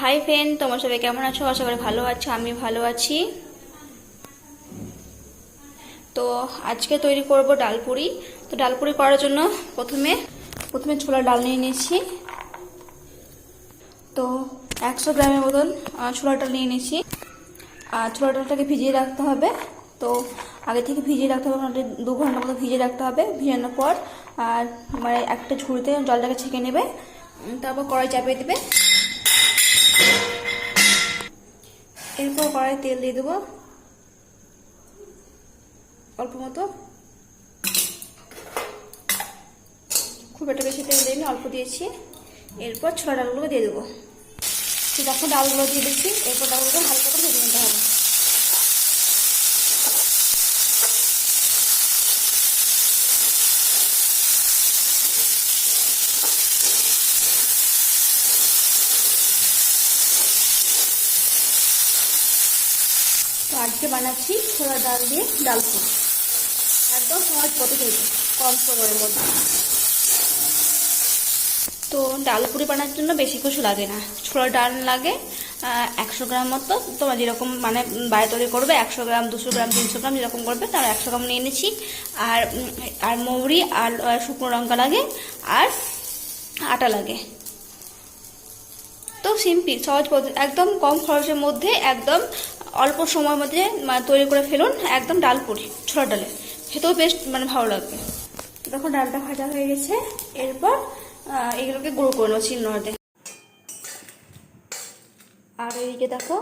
Hi friend তোমার সবাই কেমন আছো? আশা করি ভালো আছো, আমি ভালো আছি। তো আজকে তৈরি করব ডালপুরি তো ডালপুরি করার জন্য প্রথমে প্রথমে ছোলার ডাল নিয়ে নিয়েছি। তো একশো গ্রামের মতন ছোলার ডাল নিয়ে নিয়েছি। আর ছোলার ডালটাকে ভিজিয়ে রাখতে হবে। তো আগে থেকে ভিজিয়ে রাখতে হবে মোটামুটি দু ঘণ্টার মতো ভিজিয়ে রাখতে হবে। ভিজানোর পর, আর মানে একটা ঝুড়িতে জলটাকে ছেঁকে নেবে। তারপর কড়াই চাপিয়ে দেবে। এরপর কড়াই তেল দিয়ে দেবো। অল্প মতো। খুব একটা বেশি তেল দিইনি, অল্প দিয়েছি। এরপর ছোলা ডালগুলো দিয়ে দেবো। দেখো ডালগুলো দিয়ে দিচ্ছি এরপর ডালগুলো হালকা করে ভেজে নিতে হবে। আজকে বানাচ্ছি ছোলা ডাল দিয়ে ডাল পুরি। একদম সহজ পদ্ধতি কম সময়ের মধ্যে। তো ডাল পুরি বানানোর জন্য বেশি কিছু লাগে না। ছোলা ডাল লাগে একশো গ্রাম মতো। তোমরা যেরকম মানে বাইরে তৈরি করবে, একশো গ্রাম, দুশো গ্রাম, তিনশো গ্রাম যেরকম করবে, তার একশো গ্রাম নিয়ে নিয়েছি আর আর মৌরি, আর শুকনো লঙ্কা লাগে, আর আটা লাগে। তো সিম্পল, সহজ পদ্ধতি, একদম কম খরচের মধ্যে একদম অল্প সময়ের মধ্যে মানে তৈরি করে ফেলুন, একদম ডাল পুরি ছোলা ডালে। খেতেও বেশ মানে ভালো লাগবে। দেখো, ডালটা ভাজা হয়ে গেছে। এরপর এগুলোকে গুঁড়ো করে নেব চিহ্নতে আর এইদিকে দেখো,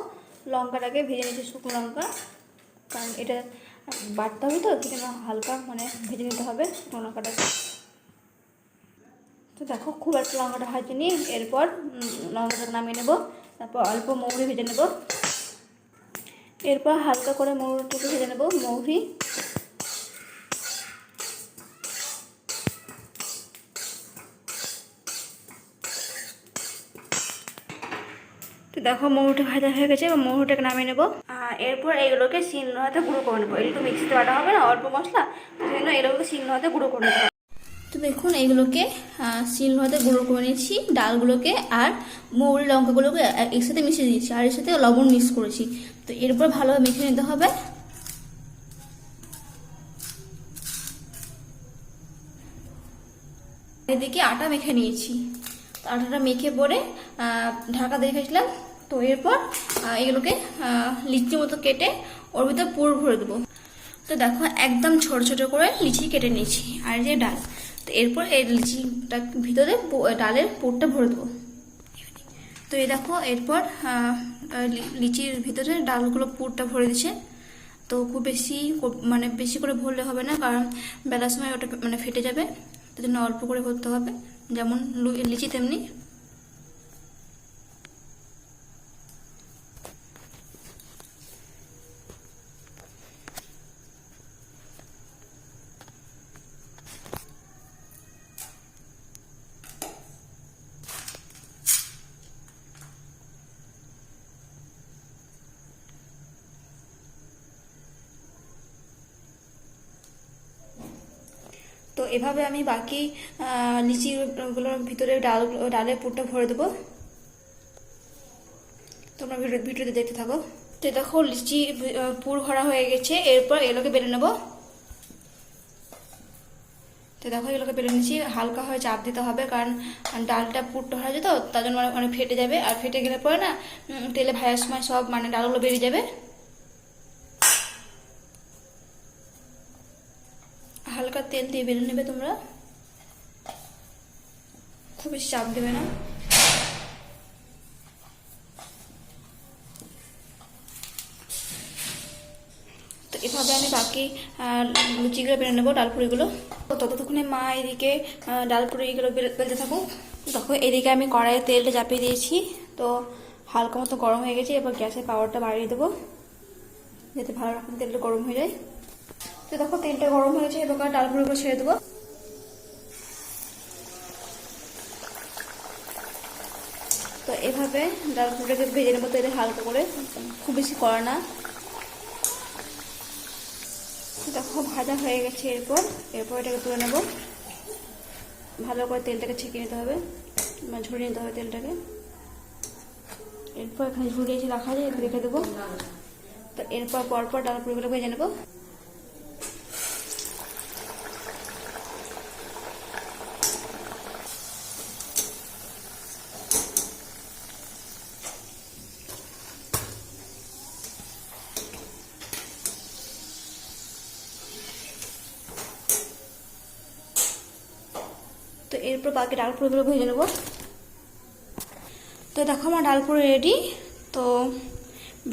লঙ্কাটাকে ভেজে নিয়েছি, শুকনো লঙ্কা। কারণ এটা বাড়তে হবে তো ঠিক হালকা মানে ভেজে নিতে হবে শুকনো লঙ্কাটাকে। তো দেখো, খুব একটা লঙ্কাটা ভাজে নিই এরপর লঙ্কাটা নামিয়ে নেব। তারপর অল্প মৌরি ভেজে নেব। এরপর হালকা করে মৌরিটাকে ভেজে নেব, মৌরি। তো দেখো মৌরিটা ভাজা হয়ে গেছে, এবার মৌরিটাকে নামিয়ে নেব। এরপর এইগুলোকে শিল হাতে গুঁড়ো করে নেব। একটু মিক্সিতে বাটা হবে না, অল্প মশলা, সেই এগুলোকে শিল হাতে গুঁড়ো করে নেব। তো দেখুন এইগুলোকে শিল হাতে গুঁড়ো করে নিয়েছি ডালগুলোকে আর মৌরি লঙ্কাগুলোকে একসাথে মিশিয়ে দিয়েছি আর এর সাথে লবণ মিক্স করেছি। তো এরপর ভালোভাবে মেখে নিতে হবে। এদিকে আটা মেখে নিয়েছি। তো আটাটা মেখে পরে ঢাকা দিয়ে রেখেছিলাম। তো এরপর এগুলোকে আহ, লিচি মতো কেটে ওর ভিতরে পুর ভরে দেবো। তো দেখো একদম ছোট ছোট করে লিচি কেটে নিয়েছি। আর যে ডাল তো এরপর এই লিচিটা ভিতরে ডালের পুরটা ভরে দেবো। তো এই দেখো, এরপর লিচির ভিতরে ডালগুলো পুরটা ভরে দিছে তো খুব বেশি মানে বেশি করে ভরলে হবে না, কারণ বেলার সময় ওটা মানে ফেটে যাবে। তার জন্য অল্প করে ভরতে হবে। যেমন লিচি তেমনি। তো এভাবে আমি বাকি লিচিগুলোর ভিতরে ডাল, ডালের পুরটা ভরে দেবো। তোমরা ভিডিও, ভিডিওতে দেখতে থাকো। তো দেখো, লিচি পুর ভরা হয়ে গেছে। এরপর এগুলোকে বেলে নেব। তো দেখো, এগুলোকে বেলে নিচ্ছি হালকা হয়ে চাপ দিতে হবে, কারণ ডালটা পুরটা হয়ে যেত তার জন্য মানে ফেটে যাবে। আর ফেটে গেলে পরে না তেলে ভাজার সময় সব মানে ডালগুলো বেরিয়ে যাবে হালকা তেল দিয়ে বেলে নেবে তোমরা। খুব বেশি চাপ দেবে না। তো এভাবে আমি বাকি লুচিগুলো বেলে নেব ডালপুরিগুলো। তো ততক্ষণে মা এদিকে ডালপুরিগুলো বেলে- বেলতে থাকুক। দেখো, এদিকে আমি কড়াইয়ে তেলটা চাপিয়ে দিয়েছি। তো হালকা মতো গরম হয়ে গেছে, এবার গ্যাসের পাওয়ারটা বাড়িয়ে দেবো। যাতে ভালো রকম তেলটা গরম হয়ে যায়। তো দেখো, তেলটা গরম হয়েছে, এবার ডালপুরিগুলো ছেড়ে দেবো। তো এভাবে ডালপুরিটাকে ভেজে নেব তেলে হালকা করে, খুব বেশি করা না। দেখো, ভাজা হয়ে গেছে এরপর এরপর এটাকে তুলে নেব। ভালো করে তেলটাকে ছেঁকে নিতে হবে মানে ঝরিয়ে নিতে হবে তেলটাকে। এরপর এখানে ঝুলিয়েছি রাখা যায় রেখে দেবো। তো এরপর পরপর ডাল পুরিগুলো ভেজে নেব। এরপর বাকি ডাল পুরিগুলো ভেজে নেব। তো দেখো আমার ডাল পুরি রেডি তো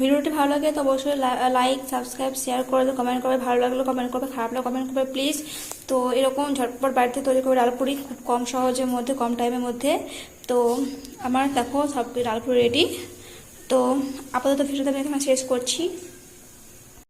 ভিডিওটি ভালো লাগে তো অবশ্যই লাইক সাবস্ক্রাইব শেয়ার করে দেবে কমেন্ট করবে, ভালো লাগলে কমেন্ট করবে, খারাপ লাগলে কমেন্ট করবে প্লিজ তো এরকম ঝটপট বাড়িতে তৈরি করবে ডালপুরি খুব কম সহজের মধ্যে, কম টাইমের মধ্যে। তো আমার দেখো সব ডালপুরি রেডি তো আপাতত ভিডিওটা আমি এখানে শেষ করছি।